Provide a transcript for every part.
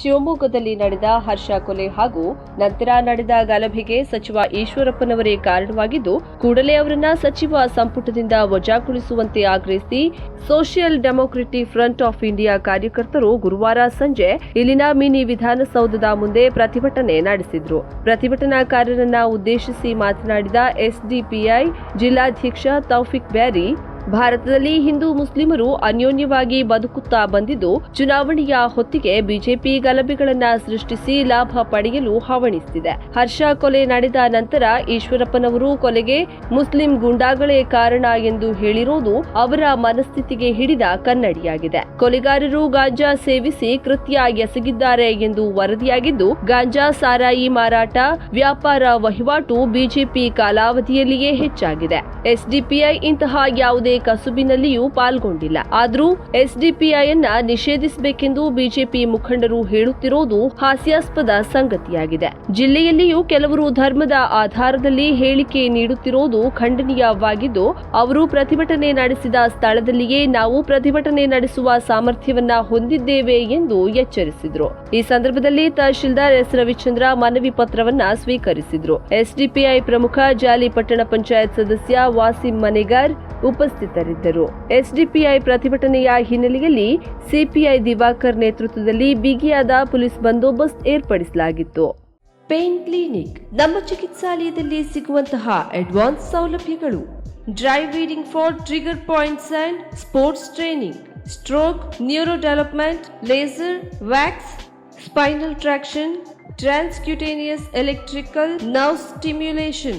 ಶಿವಮೊಗ್ಗದಲ್ಲಿ ನಡೆದ ಹರ್ಷ ಕೊಲೆ ಹಾಗೂ ನಂತರ ನಡೆದ ಗಲಭೆಗೆ ಸಚಿವ ಈಶ್ವರಪ್ಪನವರೇ ಕಾರಣವಾಗಿದ್ದು, ಕೂಡಲೇ ಅವರನ್ನ ಸಚಿವ ಸಂಪುಟದಿಂದ ವಜಾಗೊಳಿಸುವಂತೆ ಆಗ್ರಹಿಸಿ social democratic front of India ಕಾರ್ಯಕರ್ತರು ಗುರುವಾರ ಸಂಜೆ ಇಲ್ಲಿನ ಮಿನಿ ವಿಧಾನಸೌಧದ ಮುಂದೆ ಪ್ರತಿಭಟನೆ ನಡೆಸಿದ್ರು. ಪ್ರತಿಭಟನಾಕಾರರನ್ನ ಉದ್ದೇಶಿಸಿ ಮಾತನಾಡಿದ ಎಸ್ಡಿಪಿಐ ಜಿಲ್ಲಾಧ್ಯಕ್ಷ ತೌಫಿಕ್ ಬ್ಯಾರಿ ಭಾರತದಲ್ಲಿ ಹಿಂದೂ ಮುಸ್ಲಿಮರು ಅನ್ಯೋನ್ಯವಾಗಿ ಬದುಕುತ್ತಾ ಬಂದಿದ್ದು, ಚುನಾವಣೆಯ ಹೊತ್ತಿಗೆ ಬಿಜೆಪಿ ಗಲಭೆಗಳನ್ನ ಸೃಷ್ಟಿಸಿ ಲಾಭ ಪಡೆಯಲು ಹವಣಿಸುತ್ತಿದೆ ಹರ್ಷ ಕೊಲೆ ನಡೆದ ನಂತರ ಈಶ್ವರಪ್ಪನವರು ಕೊಲೆಗೆ ಮುಸ್ಲಿಂ ಗುಂಡಾಗಳೇ ಕಾರಣ ಎಂದು ಹೇಳಿರುವುದು ಅವರ ಮನಸ್ಥಿತಿಗೆ ಹಿಡಿದ ಕನ್ನಡಿಯಾಗಿದೆ. ಕೊಲೆಗಾರರು ಗಾಂಜಾ ಸೇವಿಸಿ ಕೃತ್ಯ ಎಸಗಿದ್ದಾರೆ ಎಂದು ವರದಿಯಾಗಿದ್ದು, ಗಾಂಜಾ ಸಾರಾಯಿ ಮಾರಾಟ, ವ್ಯಾಪಾರ ವಹಿವಾಟು ಬಿಜೆಪಿ ಕಾಲಾವಧಿಯಲ್ಲಿಯೇ ಹೆಚ್ಚಾಗಿದೆ. ಎಸ್ಡಿಪಿಐ ಇಂತಹ ಯಾವುದೇ ಕಸುಬಿನಲ್ಲಿಯೂ ಪಾಲ್ಗೊಂಡಿಲ್ಲ. ಆದರೂ ಎಸ್ಡಿಪಿಐಯನ್ನ ನಿಷೇಧಿಸಬೇಕೆಂದು ಬಿಜೆಪಿ ಮುಖಂಡರು ಹೇಳುತ್ತಿರುವುದು ಹಾಸ್ಯಾಸ್ಪದ ಸಂಗತಿಯಾಗಿದೆ. ಜಿಲ್ಲೆಯಲ್ಲಿಯೂ ಕೆಲವರು ಧರ್ಮದ ಆಧಾರದಲ್ಲಿ ಹೇಳಿಕೆ ನೀಡುತ್ತಿರುವುದು ಖಂಡನೀಯವಾಗಿದ್ದು, ಅವರು ಪ್ರತಿಭಟನೆ ನಡೆಸಿದ ಸ್ಥಳದಲ್ಲಿಯೇ ನಾವು ಪ್ರತಿಭಟನೆ ನಡೆಸುವ ಸಾಮರ್ಥ್ಯವನ್ನ ಹೊಂದಿದ್ದೇವೆ ಎಂದು ಎಚ್ಚರಿಸಿದ್ರು. ಈ ಸಂದರ್ಭದಲ್ಲಿ ತಹಶೀಲ್ದಾರ್ ಎಸ್. ರವಿಚಂದ್ರ ಮನವಿ ಪತ್ರವನ್ನ ಸ್ವೀಕರಿಸಿದ್ರು. ಎಸ್ಡಿಪಿಐ ಪ್ರಮುಖ ಜಾಲಿ ಪಟ್ಟಣ ಪಂಚಾಯತ್ ಸದಸ್ಯ ವಾಸಿಂ ಮನೆಗಾರ್ ಉಪಸ್ಥಿತರಿದ್ದರು. ಎಸ್ಡಿಪಿಐ ಪ್ರತಿಭಟನೆಯ ಹಿನ್ನೆಲೆಯಲ್ಲಿ ಸಿಪಿಐ ದಿವಾಕರ್ ನೇತೃತ್ವದಲ್ಲಿ ಬಿಗಿಯಾದ ಪೊಲೀಸ್ ಬಂದೋಬಸ್ತ್ ಏರ್ಪಡಿಸಲಾಗಿತ್ತು. ಪೇನ್ ಕ್ಲಿನಿಕ್ ನಮ್ಮ ಚಿಕಿತ್ಸಾಲಯದಲ್ಲಿ ಸಿಗುವಂತಹ ಅಡ್ವಾನ್ಸ್ ಸೌಲಭ್ಯಗಳು. Dry needling for trigger points and sports training stroke neuro development laser wax spinal traction transcutaneous electrical nerve stimulation,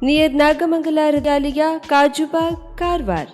near Nagamangala Regalia, Kajubag, Karwar.